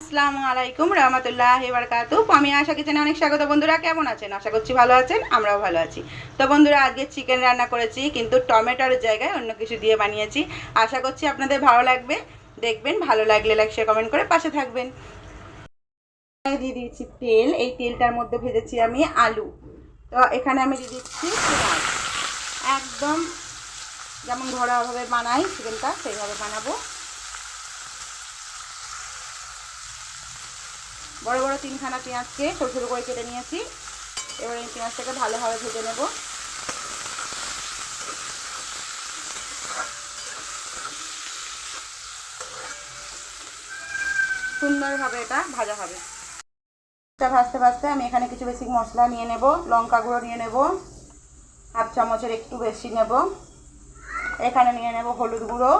আসসালামু আলাইকুম রহমতুল্লাহ বারকাতু আমি আশা কিচেনে অনেক স্বাগত। বন্ধুরা, কেমন আছেন? আশা করছি ভালো আছেন, আমরাও ভালো আছি। তো বন্ধুরা, আজকে চিকেন রান্না করেছি, কিন্তু টমেটোর জায়গায় অন্য কিছু দিয়ে বানিয়েছি। আশা করছি আপনাদের ভালো লাগবে। দেখবেন, ভালো লাগলে লাইক শেয়ার কমেন্ট করে পাশে থাকবেন। দিয়ে দিয়েছি তেল। এই তেলটার মধ্যে ভেজেছি আমি আলু। তো এখানে আমি দিয়ে দিচ্ছি একদম যেমন ঘরোয়াভাবে বানাই চিকেনটা সেইভাবে বানাবো। বড় বড় তিনখানা পেঁয়াজকে ছোটো ছোটো করে কেটে নিয়েছি। এবার এই পেঁয়াজটাকে ভালোভাবে ভেজে নেব। সুন্দরভাবে এটা ভাজা হবে। এটা ভাজতে ভাজতে আমি এখানে কিছু বেসিক মশলা নিয়ে নেব, লঙ্কা গুঁড়ো নিয়ে নেব, হাফ চামচের একটু বেশি নেব। এখানে নিয়ে নেব হলুদ গুঁড়ো।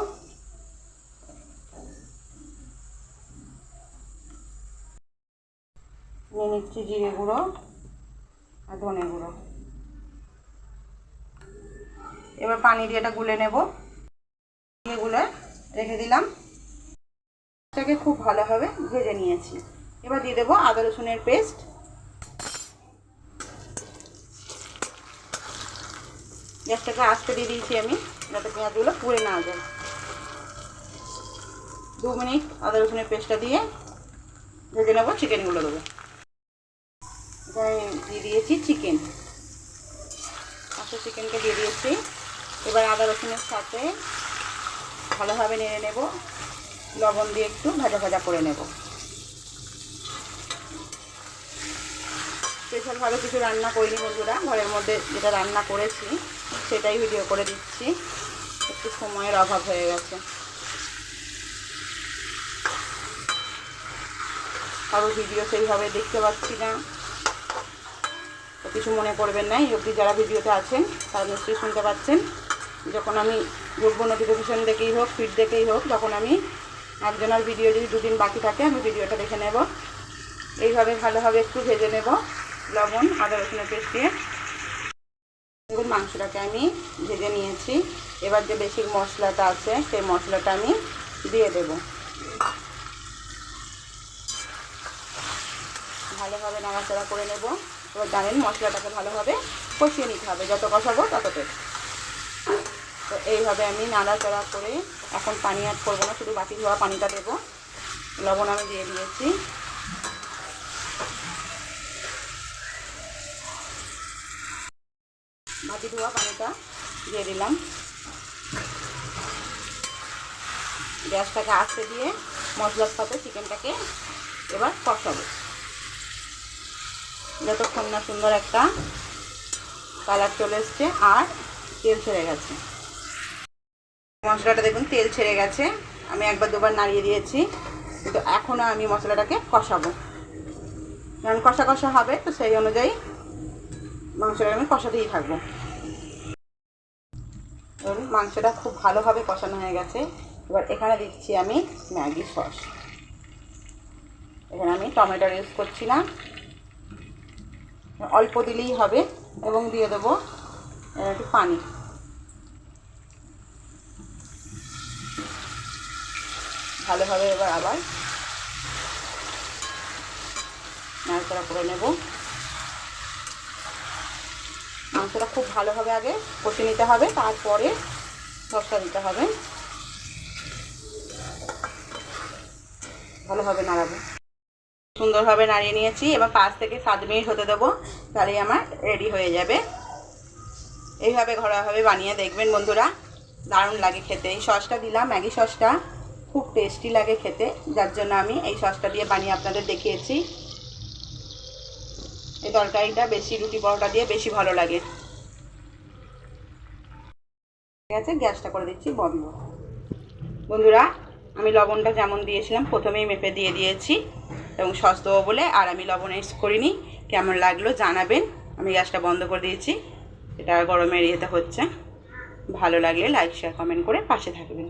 নিয়ে নিচ্ছি জিরে গুঁড়ো আর ধনে গুঁড়ো। এবার পানি দিয়ে এটা গুলে নেব। গুলে রেখে দিলাম। এটাকে খুব ভালোভাবে ভেজে নিয়েছি। এবার দিয়ে দেবো আদা রসুনের পেস্ট। গ্যাসটাকে আস্তে দিয়ে দিয়েছি আমি, যাতে পেঁয়াজগুলো পুড়ে না যায়। দু মিনিট আদা রসুনের পেস্টটা দিয়ে ভেজে নেব, চিকেনগুলো দেবো। এখানে দিয়ে দিয়েছি চিকেন পাঁচশো চিকেনকে দিয়ে দিয়েছি। এবার আদা রসুনের সাথে ভালোভাবে নেড়ে নেব। লবণ দিয়ে একটু ভাজা ভাজা করে নেব। স্পেশালভাবে কিছু রান্না করিনি বন্ধুরা, ঘরের মধ্যে যেটা রান্না করেছি সেটাই ভিডিও করে দিচ্ছি। একটু সময়ের অভাব হয়ে গেছে। কারও ভিডিও সেইভাবে দেখতে পাচ্ছি না। কিছু মনে করবেন না, এই অবধি যারা ভিডিওতে আছেন, তারা নিশ্চয়ই শুনতে পাচ্ছেন। যখন আমি ঢুকবো নোটিফিকেশন দেখেই হোক ফিড দেখেই হোক যখন আমি একজনের ভিডিও যদি দুদিন বাকি থাকে, আমি ভিডিওটা দেখে নেব। এইভাবে ভালোভাবে একটু ভেজে নেব লবণ, আদা, রসুনের পেস্ট দিয়ে। মাংসটাকে আমি ভেজে নিয়েছি। এবার যে বেশি মশলাটা আছে, সেই মশলাটা আমি দিয়ে দেব। ভালোভাবে নাড়াচাড়া করে নেব। এবার জানেন মশলাটাকে ভালোভাবে কষিয়ে নিতে হবে। যত কষাবো তত তো এইভাবে আমি নাড়াচাড়া করে এখন পানি অ্যাড করব না, শুধু বাকি ধোয়া পানিটা দেবো। লবণ আমি দিয়ে দিয়েছি। বাকি ধোয়া পানিটা দিয়ে দিলাম। গ্যাসটাকে আস্তে দিয়ে মশলার সাথে চিকেনটাকে এবার কষাবো। যতক্ষণ না সুন্দর একটা কালার চলে এসছে আর তেল ছেড়ে গেছে। মশলাটা দেখুন, তেল ছেড়ে গেছে। আমি একবার দুবার নাড়িয়ে দিয়েছি, কিন্তু এখনও আমি মশলাটাকে কষাবো। কারণ কষা কষা হবে, তো সেই অনুযায়ী মাংসটা আমি কষাতেই থাকব। ধরুন, মাংসটা খুব ভালোভাবে কষানো হয়ে গেছে। এবার এখানে দিচ্ছি আমি ম্যাগি সস। এখানে আমি টমেটোর ইউজ করছি না। অল্প দিলেই হবে এবং দিয়ে দেবো একটু পানি। ভালোভাবে এবার আবার নাড়াচাড়া করে নেব। মাংসটা খুব ভালোভাবে আগে কষে নিতে হবে, তারপরে সসটা দিতে হবে। ভালোভাবে নাড়াবো। সুন্দরভাবে নাড়িয়ে নিয়েছি। এবার পাঁচ থেকে সাত মিনিট হতে দেবো। তাহলেই আমার রেডি হয়ে যাবে। এইভাবে ঘরোয়াভাবে বানিয়ে দেখবেন বন্ধুরা। দারুণ লাগে খেতে। এই সসটা দিলাম, ম্যাগি সসটা। খুব টেস্টি লাগে খেতে। যার জন্য আমি এই সসটা দিয়ে বানিয়ে আপনাদের দেখিয়েছি। এই তরকারিটা বেশি রুটি পরোটা দিয়ে বেশি ভালো লাগে। ঠিক আছে, গ্যাসটা করে দিচ্ছি বন্ধ। বন্ধুরা, আমি লবণটা যেমন দিয়েছিলাম, প্রথমেই মেপে দিয়ে দিয়েছি। এবং সস দেবো বলে আর আমি লবণ এস করিনি। কেমন লাগল জানাবেন। আমি গ্যাসটা বন্ধ করে দিয়েছি। এটা গরমের ইয়েতে হচ্ছে। ভালো লাগলে লাইক শেয়ার কমেন্ট করে পাশে থাকবেন।